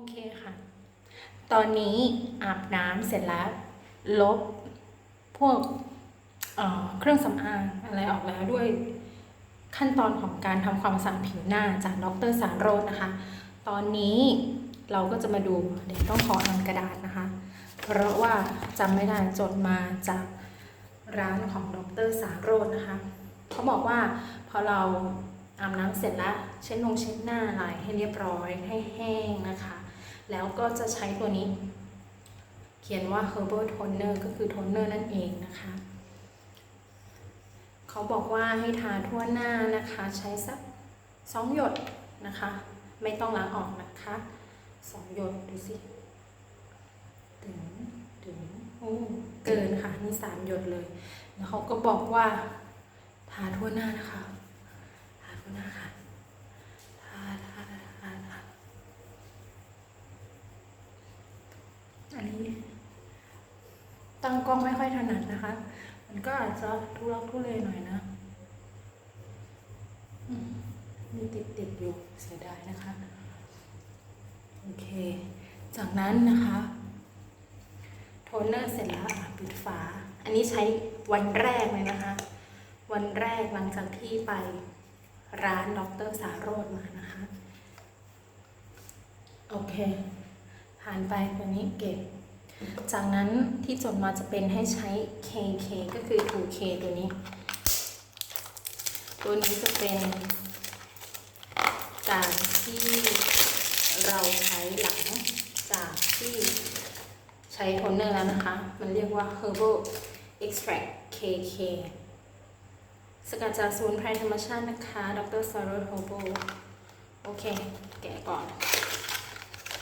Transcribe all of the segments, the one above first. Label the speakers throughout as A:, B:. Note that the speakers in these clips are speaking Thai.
A: โอเคค่ะ ตอนนี้อาบน้ำเสร็จแล้ว ลบพวกเเครื่องสำอางอะไรออกแล้วด้วยขั้นตอนของการทำความสะอาดผิวหน้าจากดรสารโรจน์นะคะ ตอนนี้เราก็จะมาดูเดี๋ยวต้องขออ่านกระดาษนะคะ เพราะว่าจำไม่ได้จดมาจากร้านของดรสารโรจน์นะคะเขาบอกว่าพอเราอาบน้ำเสร็จแล้วเช็ดลงเช็ดหน้าไหลให้เรียบร้อยให้แห้งนะคะ แล้วก็จะใช้ตัวนี้ เขียนว่า herbal toner ก็คือโทนเนอร์นั่นเองนะคะ เขาบอกว่าให้ทาทั่วหน้านะคะ ใช้สักสองหยดนะคะ ไม่ต้องล้างออกนะคะสองหยดดูสิถึงถึงโอ้เกินค่ะนี่สามหยดเลย แล้วเขาก็บอกว่าทาทั่วหน้านะคะ ทาทั่วหน้าค่ะ ทาทาทาทาทาอันนี้ ตั้งกล้องไม่ค่อยถนัดนะคะ มันก็อาจจะทุลักทุเลหน่อยนะมีติดติดอยู่เสียดายนะคะ โอเค จากนั้นนะคะโทนเนอร์เสร็จแล้วปิดฝา อันนี้ใช้วันแรกเลยนะคะ วันแรกหลังจากที่ไปร้านดรสารโรดมานะคะ โอเค ผ่านไปตัวนี้เก็บ จากนั้นที่จดมาจะเป็นให้ใช้ KK ก็คือ 2K ตัวนี้ ตัวนี้จะเป็นการที่เราใช้หลังจากที่ใช้โทนเนอร์แล้วนะคะ มันเรียกว่า Herbal Extract KK สกัดจากสมุนไพรธรรมชาตินะคะ ดรซาร์โรโฮโบโอเค แกะก่อน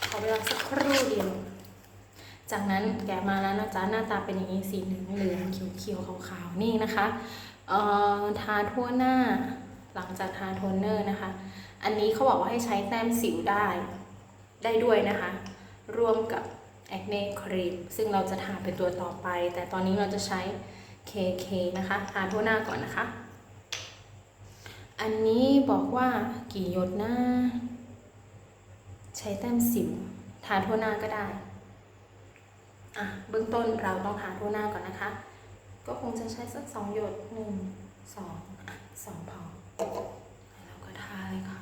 A: ขอเวลาสักครู่เดียว จากนั้นแกะมาแล้วนะจ๊ะหน้าตาเป็นอย่างนี้สีเหลืองเหลืองๆเขียวๆขาวๆนี่นะคะเอ่อทาทั่วหน้าหลังจากทาโทนเนอร์นะคะ อันนี้เขาบอกว่าให้ใช้แต้มสิวได้ได้ด้วยนะคะ ร่วมกับแอคเน่ครีมซึ่งเราจะทาเป็นตัวต่อไป แต่ตอนนี้เราจะใช้ KK นะคะ ทาทั่วหน้าก่อนนะคะ อันนี้บอกว่ากี่หยดหนะใช้แต้มสิวทาทั่วหน้าก็ได้ อะเบื้องต้นเราต้องทาทั่วหน้าก่อนนะคะ ก็คงจะใช้สักสองหยดหนึ่งสองอะสองพอแล้วก็ทาเลยค่ะ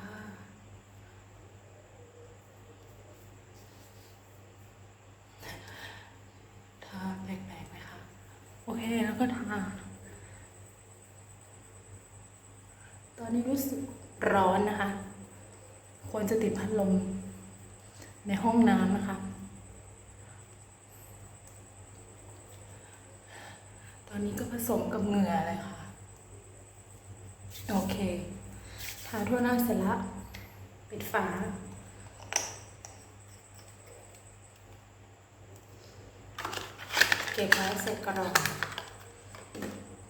A: ทาแปลกๆไหมคะโอเคแล้วก็ทาตอนนี้รู้สึกร้อนนะคะ ควรจะติดพัดลมในห้องน้ำนะคะ ตอนนี้ก็ ผสมกับเหงื่อเลยค่ะ โอเค ทาทั่วหน้าเสร็จแล้วปิดฝา เก็บไว้เสร็จกรอง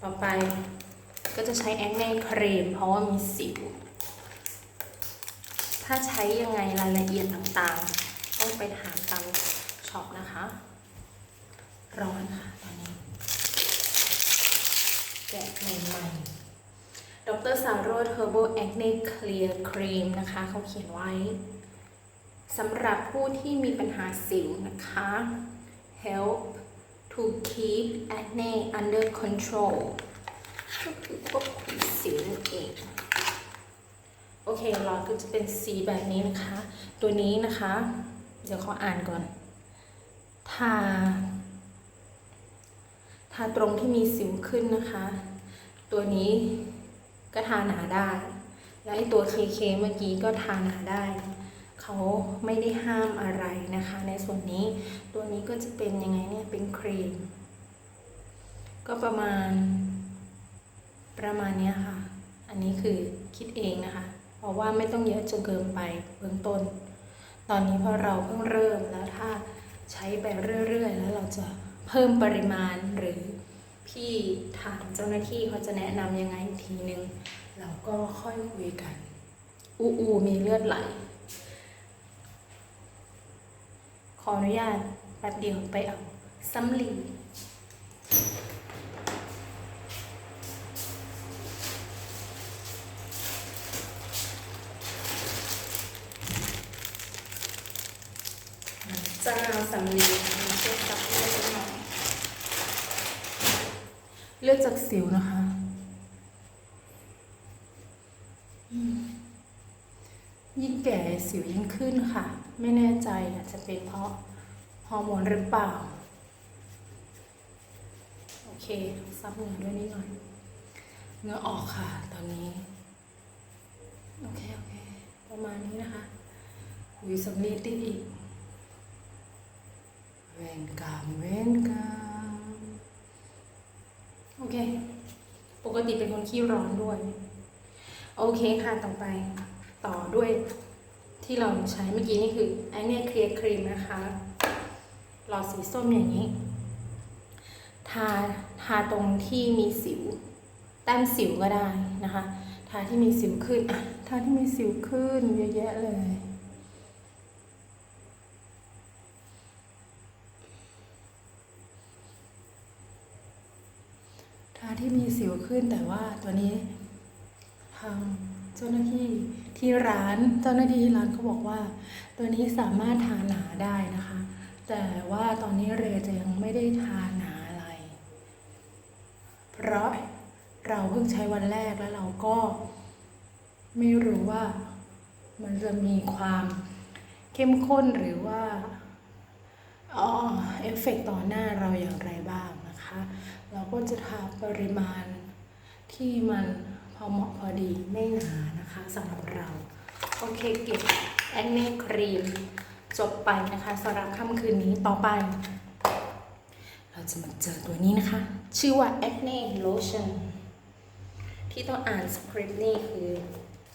A: ต่อไปก็จะใช้แอคเน่ครีมเพราะว่ามีสิว ถ้าใช้ยังไงรายละเอียดต่างๆ ต้องไปถามตามช็อปนะคะ ร้อนค่ะตอนนี้ แกะใหม่ๆ ดรสารโรด Herbal Acne Clear Cream นะคะ เขาเขียนไว้สำหรับผู้ที่มีปัญหาสิวนะคะ help to keep acne under control ก็คือควบคุมสิวนั่นเอง โอเคหลอดก็จะเป็นสีแบบนี้นะคะ ตัวนี้นะคะ เดี๋ยวขออ่านก่อน ทา ทาตรงที่มีสิวขึ้นนะคะ ตัวนี้ก็ทาหนาได้ และไอตัว KK เมื่อกี้ก็ทาหนาได้ เขาไม่ได้ห้ามอะไรนะคะ ในส่วนนี้ตัวนี้ก็จะเป็นยังไงเนี่ยเป็นครีม ก็ประมาณ ประมาณเนี้ยค่ะ อันนี้คือคิดเองนะคะ เพราะว่าไม่ต้องเยอะจนเกินไปเบื้องต้น ตอนนี้พราะเราเพิ่งเริ่มแล้วถ้าใช้ไปเรื่อย ๆ แล้วเราจะ เพิ่มปริมาณหรือพี่ทางเจ้าหน้าที่เขาจะแนะนำยังไงอีกทีนึงเราก็ค่อยคุยกัน อูอูมีเลือดไหล ขออนุญาตแป๊บเดียวไปเอาสำลีจะเอาสำลีมาเช็ดกับเลือดหน่อย เลือดจากสิวนะคะยิ่งแก่สิวยิ่งขึ้นค่ะ ไม่แน่ใจอาจจะเป็นเพราะฮอร์โมนหรือเปล่า โอเคซับเหงื่อด้วยนิดหน่อยเหงื่อออกค่ะตอนนี้ โอเค โอเค ประมาณนี้นะคะหุยสำลีติดอีกเวนกรรมเวนกรรม อเค ปกติเป็นคนขี้ร้อนด้วย โอเคค่ะต่อไป ต่อด้วยที่เราใช้เมื่อกี้นี่คือไอเน่เคลียร์ครีมนะคะหลอดสีส้มอย่างนี้ ทาทาตรงที่มีสิว แต้มสิวก็ได้นะคะ ทาที่มีสิวขึ้นอะทาที่มีสิวขึ้นเยอะแยะเลย ทาที่มี สิวขึ้นแต่ว่าตัวนี้ทางเจ้าหน้าที่ที่ร้านเจ้าหน้าที่ที่ร้านเขาบอกว่า ตัวนี้สามารถทาหนาได้นะคะ แต่ว่าตอนนี้เรจะยังไม่ได้ทาหนาอะไร เพราะเราเพิ่งใช้วันแรกแล้วเราก็ ไม่รู้ว่ามันจะมีความเข้มข้นหรือว่าอ๋อเอฟเฟกต์ต่อหน้าเราอย่างไรบ้างนะคะ เราก็จะทาปริมาณที่มันพอเหมาะพอดีไม่หนานะคะสำหรับเรา โอเคเก็บแอนเน่ครีมจบไปนะคะสำหรับค่ำคืนนี้ต่อไป เราจะมาเจอตัวนี้นะคะ ชื่อว่า acne lotion ที่ต้องอ่านสคริปต์นี่คือ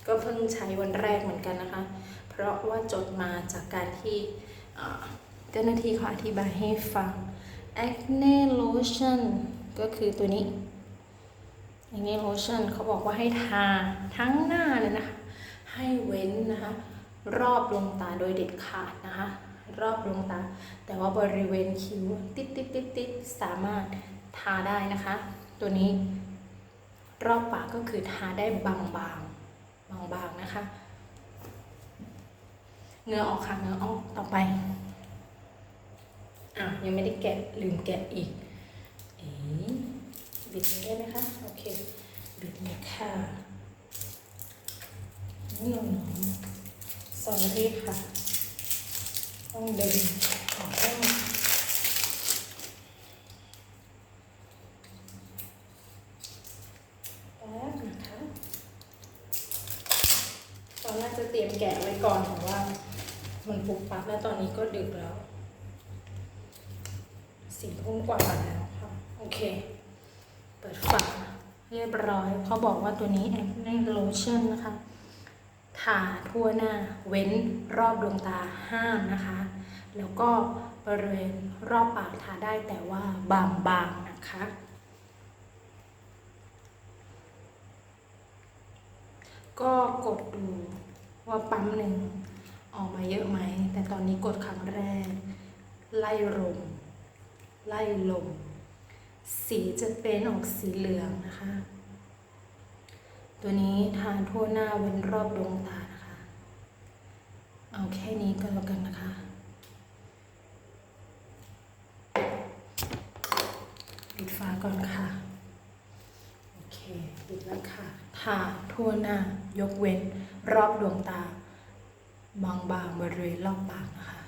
A: ก็เพิ่งใช้วันแรกเหมือนกันนะคะ เพราะว่าจดมาจากการที่เจ้าหน้าที่เขาอธิบายให้ฟัง acne lotion ก็คือตัวนี้ acne lotion เขาบอกว่าให้ทาทั้งหน้าเลยนะคะ ให้เว้นนะคะ รอบดวงตาโดยเด็ดขาดนะคะ รอบดวงตา แต่ว่าบริเวณคิ้วติดติดติดติดสามารถทาได้นะคะ ตัวนี้รอบปากก็คือทาได้บางๆบางๆนะคะเนื้อออกค่ะเนื้อออกต่อไปอะยังไม่ได้แกะลืมแกะอีก บิดได้ไหมคะ โอเค บิดเลยค่ะนี่หนูสอรี่ค่ะ ต้องดึงออกให้หมดแป๊บนะคะตอนแรกจะเตรียมแกะไว้ก่อนแต่ว่า มันปุบปับแล้วตอนนี้ก็ดึกแล้วสี่ทุ่มกว่าแล้ว โอเค เปิดฝาเรียบร้อย เขาบอกว่าตัวนี้แอคเนโลชั่นนะคะทาทั่วหน้าเว้นรอบดวงตาห้ามนะคะ แล้วก็บริเวณรอบปากทาได้แต่ว่าบางๆนะคะ ก็กดดูว่าปั๊มหนึ่งออกมาเยอะไหม แต่ตอนนี้กดครั้งแรก ไล่ลมไล่ลม สีจะเป็นออกสีเหลืองนะคะ ตัวนี้ทาทั่วหน้าเว้นรอบดวงตานะคะ เอาแค่นี้ก็แล้วกันนะคะ ปิดฝาก่อนค่ะ โอเค ปิดแล้วค่ะ ทาทั่วหน้ายกเว้นรอบดวงตา บางๆบริเวณรอบปากนะคะ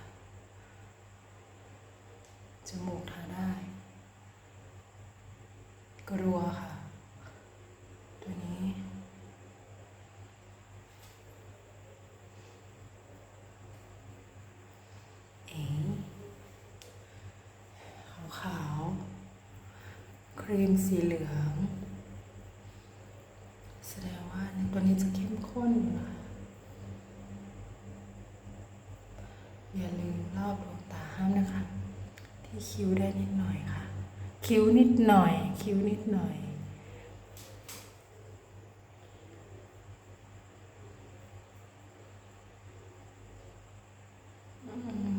A: จมูกทา ได้กลัวค่ะ ตัวนี้ เอ๋ขาวๆครีมสีเหลือง แสดงว่าในตัวนี้จะเข้มข้นอยู่นะคะอย่าลืมรอบดวงตาห้ามนะคะ ที่คิ้วได้นิดหน่อยค่ะ คิ้วนิดหน่อย คิ้วนิดหน่อย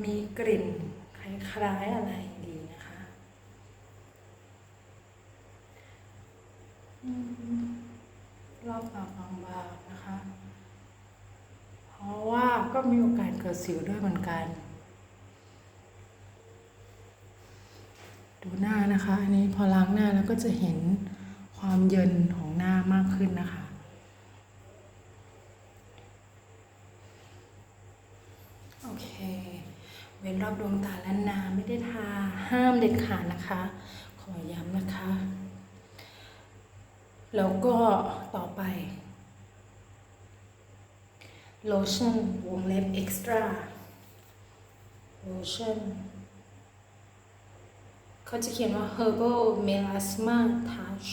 A: มีกลิ่นคล้ายๆอะไรดีนะคะ รอบปากบางๆนะคะ เพราะว่าก็มีโอกาสเกิดสิวด้วยเหมือนกัน
B: ดูหน้านะคะ อันนี้พอล้างหน้าแล้วก็จะเห็นความเยินของหน้ามากขึ้นนะคะ
A: โอเค เว้นรอบดวงตาและน้ำไม่ได้ทาห้ามเด็ดขาดนะคะ ขอย้ำนะคะ แล้วก็ต่อไปโลชั่นวงเล็บเอ็กซ์ตร้าโลชั่น เขาจะเขียนว่า herbal melasma touch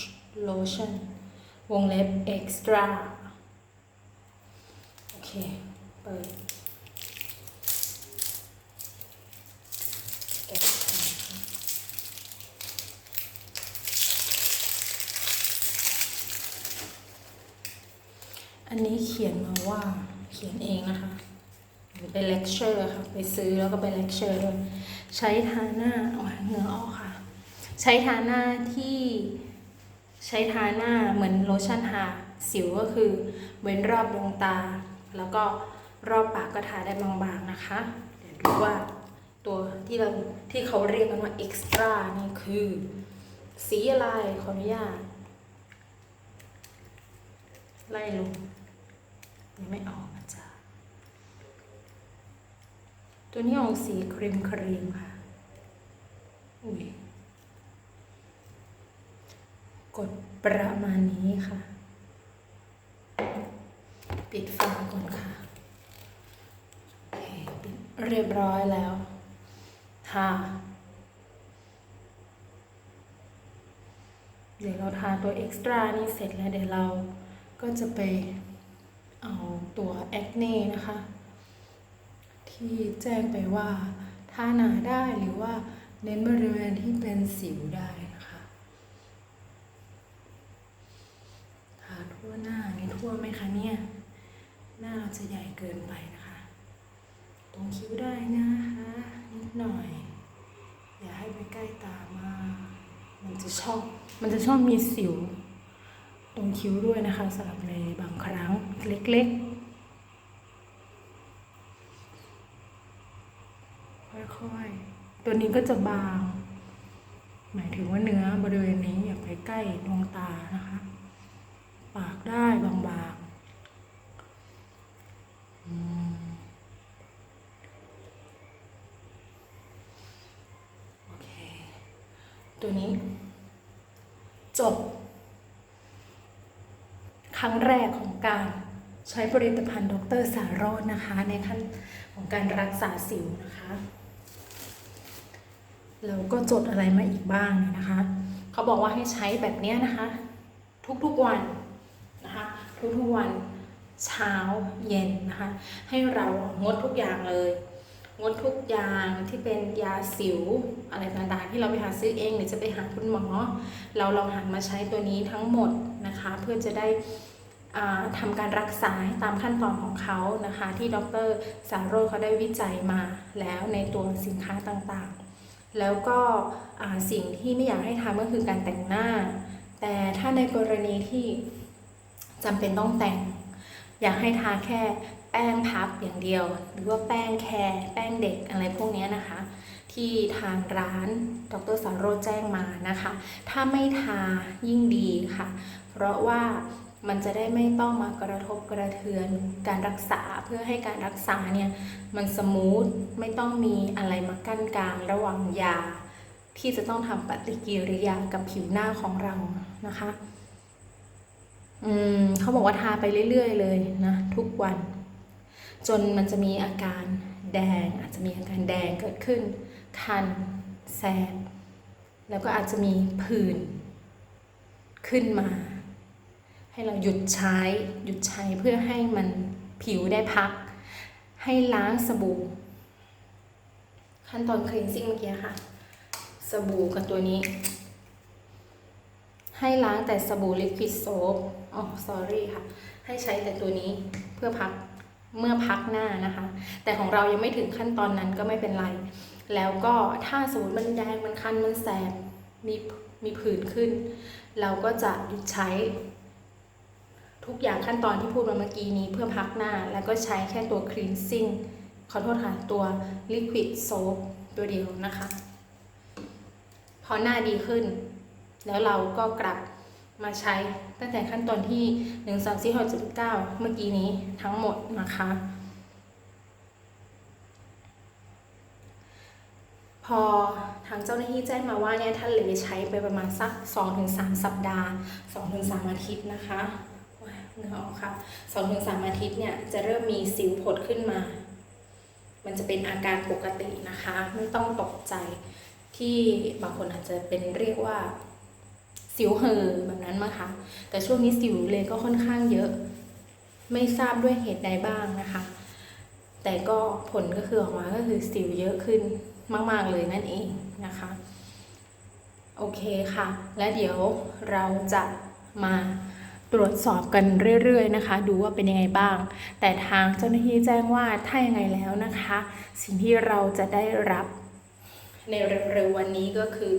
A: lotion วงเล็บ extra โอเค เปิดอันนี้เขียนมาว่าเขียนเองนะคะหรือไปเลคเชอร์ค่ะ ไปซื้อแล้วก็ไปเลคเชอร์ด้วยใช้ทาหน้าโอ้ยเหงื่อออกค่ะ ใช้ทาหน้าที่ใช้ทาหน้าเหมือนโลชั่นทาสิวก็คือเว้นรอบดวงตา แล้วก็รอบปากก็ทาได้บางๆนะคะ เดี๋ยวดูว่าตัวที่เราที่เขาเรียกกันว่าเอ็กซ์ตร้านี่คือ สีอะไรขออนุญาตไล่ลงยังไม่ออกนะจ๊ะตัวนี้ออกสีครีมครีมค่ะ อุ้ย กด ประมาณนี้ค่ะ ปิดฝาก่อนค่ะเคปิดเรียบร้อยแล้วทาเดี๋ยวเราทาตัวเอ็กซ์ตร้านี่เสร็จแล้วเดี๋ยวเราก็จะไปเอาตัวแอคเน่นะคะ ที่แจ้งไปว่าทาหนาได้หรือว่าเน้นบริเวณที่เป็นสิวได้ นะคะทาหน้านี่ทั่วไหมคะเนี่ย หน้าเราจะใหญ่เกินไปนะคะ ตรงคิ้วได้นะคะ นิดหน่อย อย่าให้ไปใกล้ตามากมันจะชอบ มันจะชอบมีสิว ตรงคิ้วด้วยนะคะสำหรับในบางครั้งเล็กๆ ค่อยๆ ตัวนี้ก็จะบาง หมายถึงว่าเนื้อบริเวณนี้อย่าไปใกล้ดวงตานะคะ ปากได้บางๆ โอเค ตัวนี้ จบ ครั้งแรกของการใช้ผลิตภัณฑ์ดรสารโรนนะคะ ในขั้นของการรักษาสิวนะคะแล้วก็จดอะไรมาอีกบ้างนะคะ เขาบอกว่าให้ใช้แบบเนี้ยนะคะ ทุกๆวัน ทุกๆวันเช้าเย็นนะคะ ให้เรางดทุกอย่างเลย งดทุกอย่างที่เป็นยาสิวอะไรต่างๆที่เราไปหาซื้อเองหรือจะไปหาคุณหมอ เราลองหันมาใช้ตัวนี้ทั้งหมดนะคะ เพื่อจะได้อ่าทำการรักษาตามขั้นตอนของเขานะคะ ที่ดรสารโรเขาได้วิจัยมาแล้วในตัวสินค้าต่างๆ แล้วก็สิ่งที่ไม่อยากให้ทำก็คือการแต่งหน้า แต่ถ้าในกรณีที่ จำเป็นต้องแต่ง อยากให้ทาแค่แป้งพับอย่างเดียว หรือว่าแป้งแคร์แป้งเด็กอะไรพวกนี้นะคะ ที่ทางร้านดรสารโรแจ้งมานะคะ ถ้าไม่ทายิ่งดีค่ะ เพราะว่ามันจะได้ไม่ต้องมากระทบกระเทือนการรักษาเพื่อให้การรักษาเนี่ยมันสมูทไม่ต้องมีอะไรมากั้นกลางระหว่างยา ที่จะต้องทำปฏิกิริยากับผิวหน้าของเรานะคะ อืมเขาบอกว่าทาไปเรื่อย ๆ เลยนะทุกวัน จนมันจะมีอาการแดง อาจจะมีอาการแดงเกิดขึ้น คันแสบแล้วก็อาจจะมีผื่นขึ้นมา ให้เราหยุดใช้หยุดใช้เพื่อให้มันผิวได้พัก ให้ล้างสบู่ ขั้นตอนคลีนซิ่งเมื่อกี้ค่ะ สบู่กับตัวนี้ ให้ล้างแต่สบู่ลิควิดโซฟ อ๋อ sorry ค่ะ ให้ใช้แต่ตัวนี้เพื่อพักเมื่อพักหน้านะคะ แต่ของเรายังไม่ถึงขั้นตอนนั้นก็ไม่เป็นไร แล้วก็ถ้าสมมติมันแดงมันคันมันแสบมีมีผื่นขึ้น เราก็จะหยุดใช้ ทุกอย่างขั้นตอนที่พูดมาเมื่อกี้นี้เพื่อพักหน้า แล้วก็ใช้แค่ตัว cleansing ขอโทษค่ะ ตัว liquid soap ตัวเดียวนะคะ พออหน้าดีขึ้น แล้วเราก็กลับ มาใช้ตั้งแต่ขั้นตอนที่ 1 2 4 6 7 9เมื่อกี้นี้ทั้งหมดนะคะ พอทางเจ้าหน้าที่แจ้งมาว่าเนี่ยท่านเลยใช้ไปประมาณสัก 2-3 สัปดาห์ 2-3 อาทิตย์นะคะว้ายเหงื่อออกค่ะ2-3อาทิตย์เนี่ยจะเริ่มมีสิวผดขึ้นมา มันจะเป็นอาการปกตินะคะ ไม่ต้องตกใจที่บางคนอาจจะเป็นเรียกว่า สิวเห่อแบบนั้นมั้งคะแต่ช่วงนี้สิวเลยก็ค่อนข้างเยอะ ไม่ทราบด้วยเหตุใดบ้างนะคะ แต่ก็ผลก็คือออกมาก็คือสิวเยอะขึ้นมากๆเลยนั่นเองนะคะ โอเคค่ะ และเดี๋ยวเราจะมาตรวจสอบกันเรื่อยๆนะคะ ดูว่าเป็นยังไงบ้าง แต่ทางเจ้าหน้าที่แจ้งว่าถ้ายังไงแล้วนะคะ สิ่งที่เราจะได้รับในเร็วๆวันนี้ก็คือ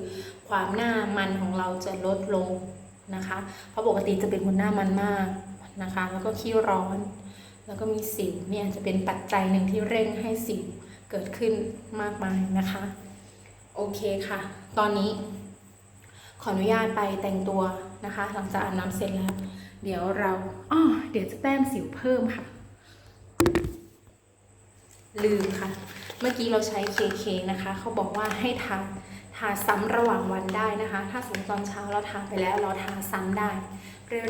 A: ความหน้ามันของเราจะลดลงนะคะ เพราะปกติจะเป็นคนหน้ามันมากนะคะ แล้วก็ขี้ร้อน แล้วก็มีสิวเนี่ยจะเป็นปัจจัยหนึ่งที่เร่งให้สิวเกิดขึ้นมากมายนะคะ โอเคค่ะ ตอนนี้ ขออนุญาตไปแต่งตัวนะคะ หลังจากอาบน้ำเสร็จแล้ว เดี๋ยวเราอ้อเดี๋ยวจะแต้มสิวเพิ่มค่ะ ลืมค่ะ เมื่อกี้เราใช้ KK นะคะ เขาบอกว่าให้ทาาซ้ำระหว่างวันได้นะคะ ถ้าสมมติตอนเช้าเราทาไปแล้วเราทาซ้ำได้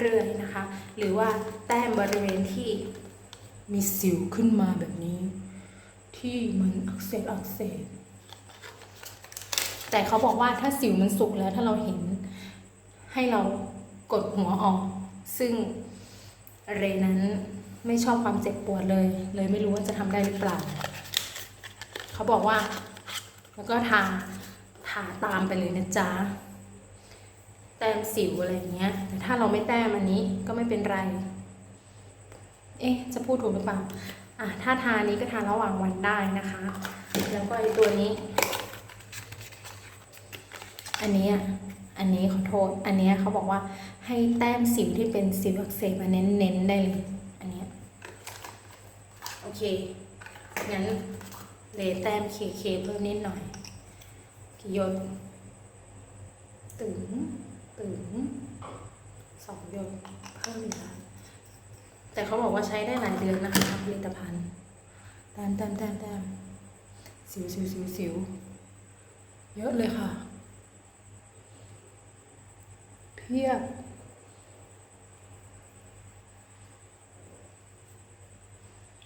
A: เรื่อยๆนะคะ หรือว่าแต้มบริเวณที่
B: มีสิวขึ้นมาแบบนี้ ที่มันอักเสบอักเสบ
A: แต่เขาบอกว่าถ้าสิวมันสุกแล้วถ้าเราเห็นให้เรากดหัวออก ซึ่งเรนั้นไม่ชอบความเจ็บปวดเลย เลยไม่รู้ว่าจะทำได้หรือเปล่า เขาบอกว่า แล้วก็ทา ทาตามไปเลยนะจ๊ะ แต้มสิวอะไรอย่างเงี้ย แต่ถ้าเราไม่แต้มอันนี้ก็ไม่เป็นไร เอ๊ะ จะพูดถูกหรือเปล่า อะ ถ้าทานี้ก็ทาระหว่างวันได้นะคะ แล้วก็ไอตัวนี้ อันนี้อะอันนี้ขอโทษ อันเนี้ยเขาบอกว่าให้แต้มสิวที่เป็นสิวอักเสบมาเน้นๆได้เลย อันเนี้ยโอเค งั้นเลยแต้มเคเคเพิ่มนิดหน่อย กี่ยดตึงตึงสองหยดเพิ่มอีกแล้วแต่เขาบอกว่าใช้ได้หลายเดือนนะคะผลิตภัณฑ์แต้มแต้มแต้มแต้ม
B: สิวสิวสิวสิวเยอะเลยค่ะ เพียบ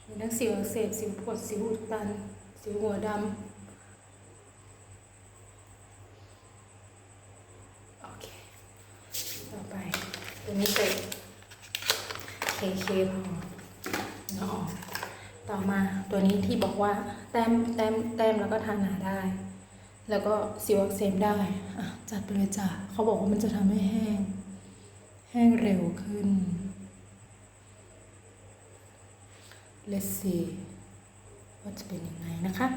A: มีทั้งสิวเสบสิวปวดสิวอุดตัน สิวหัวดำโอเค ต่อไป ตัว นี้เสร็จเคเคพอเนาะต่อมาตัวนี้ที่บอกว่าแต้มแต้มแต้มแล้วก็ทาหนาได้ แล้วก็สิวอักเสบได้
B: อะ จัดไปเลยจ้ะเขาบอกว่ามันจะทำให้แห้ง แห้งเร็วขึ้น Let's see ว่าจะเป็นยังไงนะคะ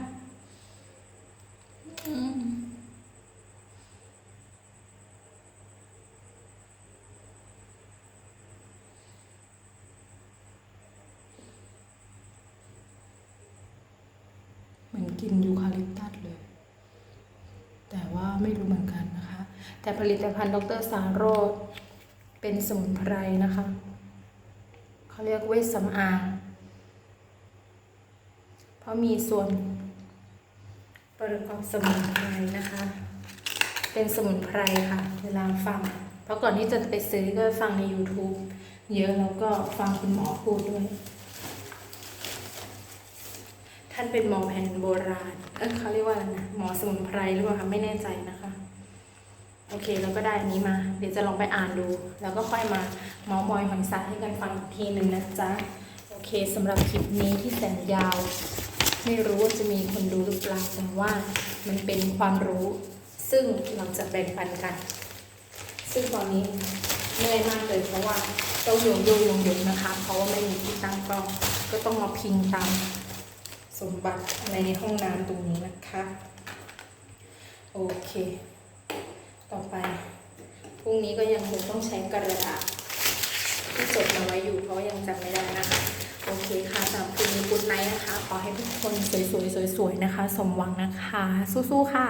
B: อืม เหมือนกินยูคาลิปตัสเลย แต่ว่าไม่รู้เหมือนกันนะคะ
A: แต่ผลิตภัณฑ์ดรสารโรธเป็นสมุนไพรนะคะเขาเรียกเวชสำอางเพราะมีส่วนประกอบสมุนไพรนะคะ เป็นสมุนไพรค่ะ เวลาฟัง เพราะก่อนที่จะไปซื้อก็ฟังใน YouTube เยอะแล้วก็ฟังคุณหมอพูดด้วย ท่านเป็นหมอแผนโบราณ เออเขาเรียกว่าอะไรนะ หมอสมุนไพรหรือเปล่าคะไม่แน่ใจนะคะ โอเคแล้วก็ได้อันนี้มา เดี๋ยวจะลองไปอ่านดู แล้วก็ค่อยมาเมาส์มอยหอยสักให้กันฟังอีกทีหนึ่งนะจ๊ะ โอเคสำหรับคลิปนี้ที่แสนยาว ไม่รู้ว่าจะมีคนดูหรือเปล่าแต่ว่ามันเป็นความรู้ ซึ่งเราจะแบ่งปันกัน ซึ่งตอนนี้เหนื่อยมากเลยเพราะว่าต้องโยงโยงโยงโยงนะคะ เพราะว่าไม่มีที่ตั้งกล้องก็ต้องมาพิงตาม สมบัติในห้องน้ำตรงนี้นะคะ โอเค ต่อไปพรุ่งนี้ก็ยังคงต้องใช้กระดาษที่จดมาไว้อยู่เพราะยังจำไม่ได้นะคะ โอเคค่ะสำหรับคืนนี้กุ๊ดไนท์นะคะ ขอให้ทุกคนสวยๆสวยๆนะคะ สมหวังนะคะ สู้ๆค่ะ